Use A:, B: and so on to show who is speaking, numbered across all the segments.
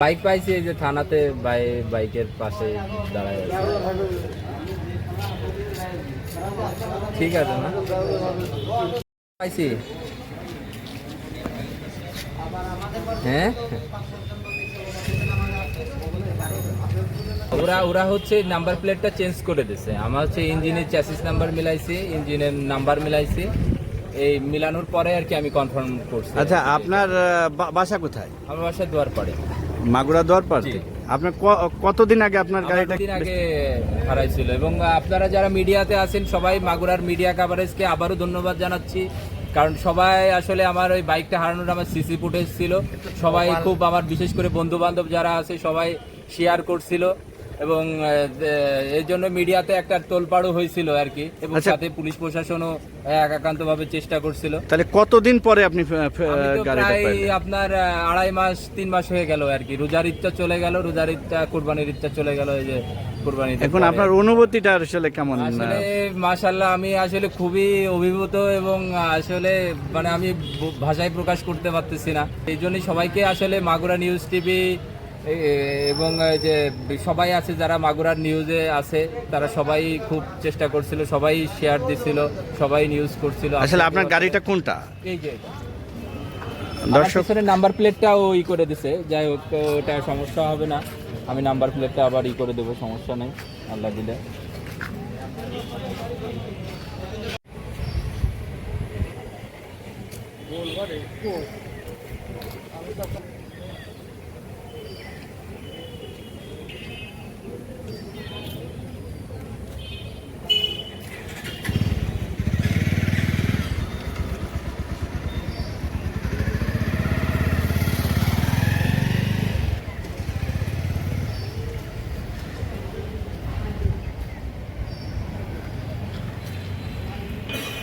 A: Bike পাইছি এই যে থানাতে বাই বাইকের পাশে দাঁড়ায় আছে। ঠিক আছে না? পাইছি? হ্যাঁ? ওরা ওরা হচ্ছে নাম্বার প্লেটটা চেঞ্জ করে দিছে। আমার হচ্ছে ইঞ্জিনের চ্যাসিস নাম্বার মিলাইছি ইঞ্জিনের নাম্বার মিলাইছি। এই মিলানোর পরে আর কি আমি কনফার্ম করছি।
B: আচ্ছা আপনার বা- বাসা কোথায়?
A: আমার বাসায় দুয়ার পড়ে
B: মাগুরা
A: দরপার।
B: থেকে? আপনার ক- কতদিন আগে আপনার গাড়িটা
A: দিন আগে হারাইছিল এবং আপনারা যারা মিডিয়াতে আছেন সবাই মাগুরার মিডিয়া কাভারেজকে আবারও ধন্যবাদ জানাচ্ছি। কারণ সবাই আসলে আমার ওই বাইকটা হারানোর আমার সিসি ফুটেজ ছিল। সবাই খুব আমার বিশেষ করে বন্ধু বান্ধব যারা আছে সবাই শেয়ার করছিল। এবং এই জন্য মিডিয়াতে একটা তোলপাড়ও হয়েছিল আর কি। এবং
B: আচ্ছা।
A: সাথে পুলিশ প্রশাসনও একাকান্ত ভাবে চেষ্টা করছিল।
B: তাহলে কতদিন পরে আপনি
A: প্রায় আপনার আড়াই মাস তিন মাস হয়ে গেল আর কি। রোজার ঈদটা চলে গেল রোজার ঈদটা কোরবানির ঈদটা চলে গেল এই যে কোরবানি
B: এখন আপনার অনুভূতিটা আসলে কেমন?
A: আসলে মাশাল্লাহ আমি আসলে খুবই অভিভূত এবং আসলে মানে আমি ভাষায় প্রকাশ করতে পারতেছি না। এই জন্যই সবাইকে আসলে মাগুরা নিউজ টিভি এবং যে সবাই আছে যারা মাগুরার নিউজে আছে তারা সবাই খুব চেষ্টা করছিল সবাই শেয়ার দিছিল সবাই নিউজ করছিল।
B: আসলে আপনার গাড়িটা কোনটা?
A: এই যে।
B: দর্শক
A: নাম্বার প্লেটটাও ই করে দিছে যাই হোক ওটা সমস্যা হবে না। আমি নাম্বার প্লেটটা আবার ই করে দেবো সমস্যা নেই আল্লাহ দিলে।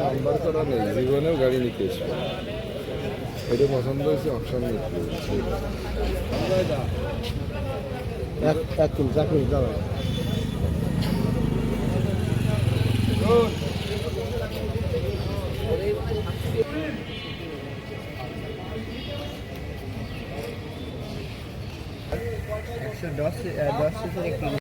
C: নাম্বার করা নেই জীবনেও গাড়ি নিতে এসবে এটা পছন্দ হয়েছে অপশন নিতে
D: এক এক মিনিট এক একশো দশ দশ একটু